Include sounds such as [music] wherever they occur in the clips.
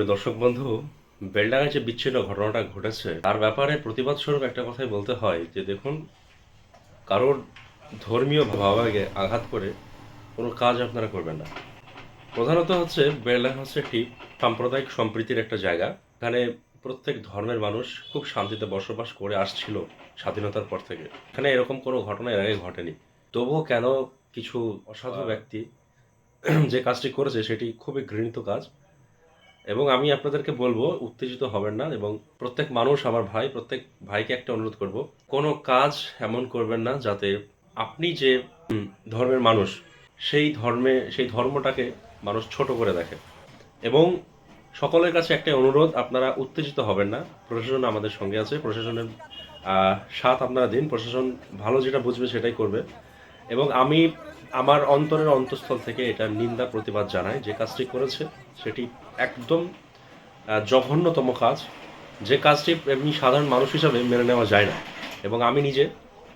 সুপ্রিয় দর্শক বন্ধু বেলডাঙায় যে বিচ্ছিন্ন ঘটনাটা ঘটেছে তার ব্যাপারে প্রতিবাদ স্বরূপ একটা কথাই বলতে হয় যে দেখুন কারোর ধর্মীয় ভাবাবেগে আঘাত করে কোনো কাজ আপনারা করবেন না। প্রধানত হচ্ছে বেলডাঙ্গা হচ্ছে একটি সাম্প্রদায়িক সম্প্রীতির একটা জায়গা। এখানে প্রত্যেক ধর্মের মানুষ খুব শান্তিতে বসবাস করে আসছিল স্বাধীনতার পর থেকে। এখানে এরকম কোনো ঘটনা এর আগে ঘটেনি। তবুও কেন কিছু অসাধু ব্যক্তি যে কাজটি করেছে সেটি খুবই ঘৃণিত কাজ। এবং আমি আপনাদেরকে বলব, উত্তেজিত হবেন না এবং প্রত্যেক মানুষ, আমার ভাই, প্রত্যেক ভাইকে একটা অনুরোধ করব, কোনো কাজ এমন করবেন না যাতে আপনি যে ধর্মের মানুষ, সেই ধর্মে, সেই ধর্মটাকে মানুষ ছোট করে দেখে। এবং সকলের কাছে একটা অনুরোধ, আপনারা উত্তেজিত হবেন না। প্রশাসন আমাদের সঙ্গে আছে, প্রশাসনের সাথ আপনারা দিন। প্রশাসন ভালো যেটা বুঝবে সেটাই করবে। এবং আমি আমার অন্তরের অন্তঃস্থল থেকে এটা নিন্দা, প্রতিবাদ জানায়। যে কাজটি করেছে, সেটি একদম জঘন্যতম কাজ। যে কাজটি এমনি সাধারণ মানুষ হিসাবে মেনে নেওয়া যায় না। এবং আমি নিজে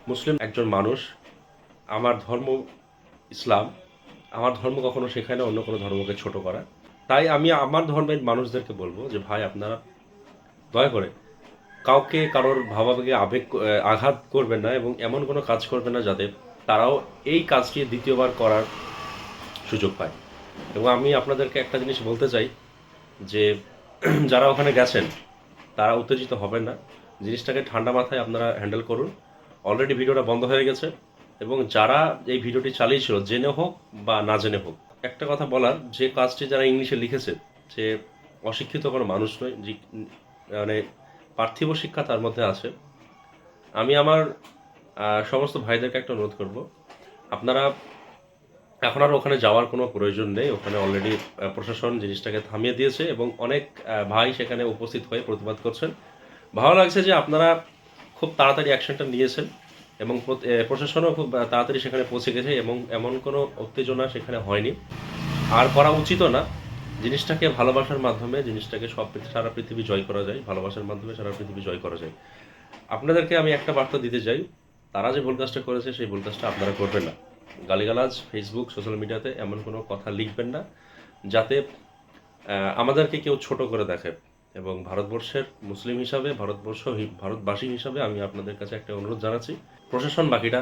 মুসলিম একজন মানুষ, আমার ধর্ম ইসলাম, আমার ধর্ম কখনো শেখায় না, অন্য কোনো ধর্মকে ছোট করা। তাই আমি আমার ধর্মের মানুষদেরকে বলব যে, ভাই, আপনারা দয়া করে কাউকে, কারোর ভাবাবেগে আবেগ আঘাত করবেন না এবং এমন কোনো কাজ করবেন না যাতে তারাও এই কাজটি দ্বিতীয়বার করার সুযোগ পায়। এবং আমি আপনাদেরকে একটা জিনিস বলতে চাই যে, [clears throat] যারা ওখানে গেছেন, তারা উত্তেজিত হবেন না। জিনিসটাকে ঠান্ডা মাথায় আপনারা হ্যান্ডেল করুন। অলরেডি ভিডিওটা বন্ধ হয়ে গেছে এবং যারা এই ভিডিওটি চালিয়েছিল, জেনে হোক বা না জেনে হোক, একটা কথা বলার, যে কাজটি যারা ইংলিশে লিখেছে, যে অশিক্ষিত কোনো মানুষ নয় মানে পার্থিব শিক্ষা তার মধ্যে আছে। আমি আমার সমস্ত ভাইদেরকে একটা অনুরোধ করব। আপনারা, এখন আর ওখানে যাওয়ার কোনো প্রয়োজন নেই। ওখানে অলরেডি প্রশাসন জিনিসটাকে থামিয়ে দিয়েছে এবং অনেক ভাই সেখানে উপস্থিত হয়ে প্রতিবাদ করছেন। ভালো লাগছে যে আপনারা খুব তাড়াতাড়ি অ্যাকশনটা নিয়েছেন এবং প্রশাসনও খুব তাড়াতাড়ি সেখানে পৌঁছে গেছে এবং এমন কোনো উত্তেজনা সেখানে হয়নি। আর করা উচিত না। জিনিসটাকে ভালোবাসার মাধ্যমে, জিনিসটাকে সব সারা পৃথিবী জয় করা যায়। ভালোবাসার মাধ্যমে সারা পৃথিবী জয় করা যায়। আপনাদেরকে আমি একটা বার্তা দিতে চাই। তারা যে ভুল কাজটা করেছে, সেই ভুল কাজটা আপনারা করবেন না। গালিগালাজ ফেসবুক সোশ্যাল মিডিয়াতে এমন কোনো কথা লিখবেন না, যাতে আমাদেরকে কেউ ছোট করে দেখে। এবং ভারতবর্ষের মুসলিম হিসাবে, ভারতবর্ষ ভারতবাসী হিসাবে আমি আপনাদের কাছে একটা অনুরোধ জানাচ্ছি, প্রশাসন বাকিটা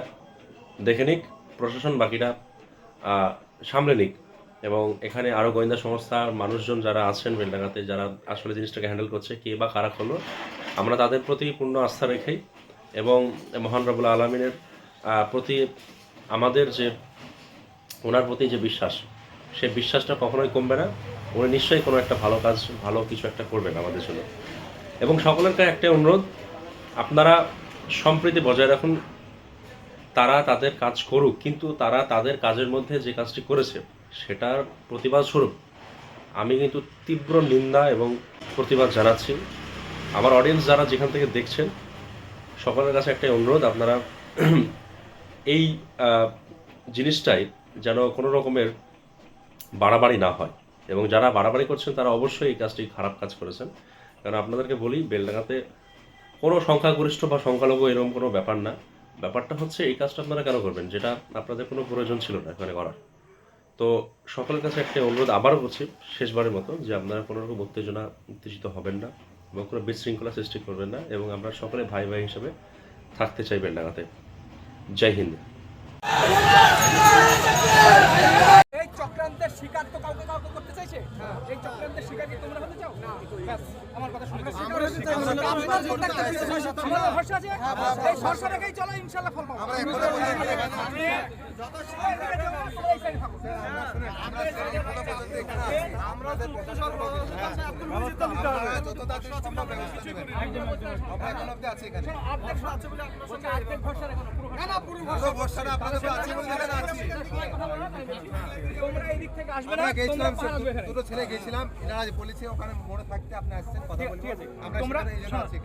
দেখে নিক, প্রশাসন বাকিটা সামলে নিক। এবং এখানে আরও গোয়েন্দা সংস্থার মানুষজন যারা আছেন বেলডাঙ্গাতে, যারা আসলে জিনিসটাকে হ্যান্ডেল করছে, কে বা কারা হলো আমরা তাদের প্রতি পূর্ণ আস্থা রেখেই এবং মহান রবুল আলমিনের প্রতি আমাদের যে, ওনার প্রতি যে বিশ্বাস, সে বিশ্বাসটা কখনোই কমবে না। উনি নিশ্চয়ই কোনো একটা ভালো কাজ, ভালো কিছু একটা করবেন আমাদের জন্য। এবং সকলের কাছে একটা অনুরোধ, আপনারা সম্প্রীতি বজায় রাখুন। তারা তাদের কাজ করুক, কিন্তু তারা তাদের কাজের মধ্যে যে কাজটি করেছে, সেটার প্রতিবাদ স্বরূপ আমি কিন্তু তীব্র নিন্দা এবং প্রতিবাদ জানাচ্ছি। আমার অডিয়েন্স যারা যেখান থেকে দেখছেন সকলের কাছে একটাই অনুরোধ, আপনারা [clears throat] এই জিনিসটাই যেন কোনো রকমের বাড়াবাড়ি না হয়। এবং যারা বাড়াবাড়ি করছেন, তারা অবশ্যই এই কাজটি খারাপ কাজ করেছেন। কারণ আপনাদেরকে বলি, বেলডাঙ্গাতে কোনো সংখ্যাগরিষ্ঠ বা সংখ্যালঘু এরকম কোনো ব্যাপার না। ব্যাপারটা হচ্ছে, এই কাজটা আপনারা কেন করবেন? যেটা আপনাদের কোনো প্রয়োজন ছিল না এখানে করার। তো সকলের কাছে একটা অনুরোধ, আবারও করছি শেষবারের মতো যে আপনারা কোনো রকম উত্তেজনা উত্তেজিত হবেন না। এবং কোনো বিশৃঙ্খলা সৃষ্টি করবেন না এবং আমরা সকলে ভাই ভাই হিসেবে থাকতে চাই বেলডাঙ্গাতে জয় হিন্দ। এই চক্রান্তের শিকার তো কাউকে কাউকে করতে চাইছে? এই চক্রান্তের শিকার কি তোমরা হতে চাও? না আমার কথা শুনে আমরা হতে চাই আমরা ভরসা আছে? এই ভরসা রেখেই চলো ইনশাআল্লাহ ফল পাবো। থাকো। দিক থেকে আমরা দুটো ছেলে গেছিলাম ওখানে মোড়ে থাকতে আপনি আসছেন কথা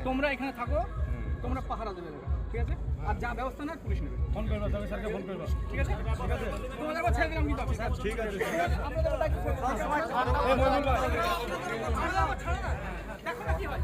তোমরা এখানে। থাকো, তোমরা পাহারা দেবে ঠিক আছে আর যা ব্যবস্থা না পুলিশ নেবে ফোন করবে তবে স্যারকে ফোন করবে ঠিক আছে ঠিক আছে তোমাদের আবার ছেড়ে দিলাম কিন্তু ঠিক আছে আপনাদের দায়িত্ব দেখো না কি হয়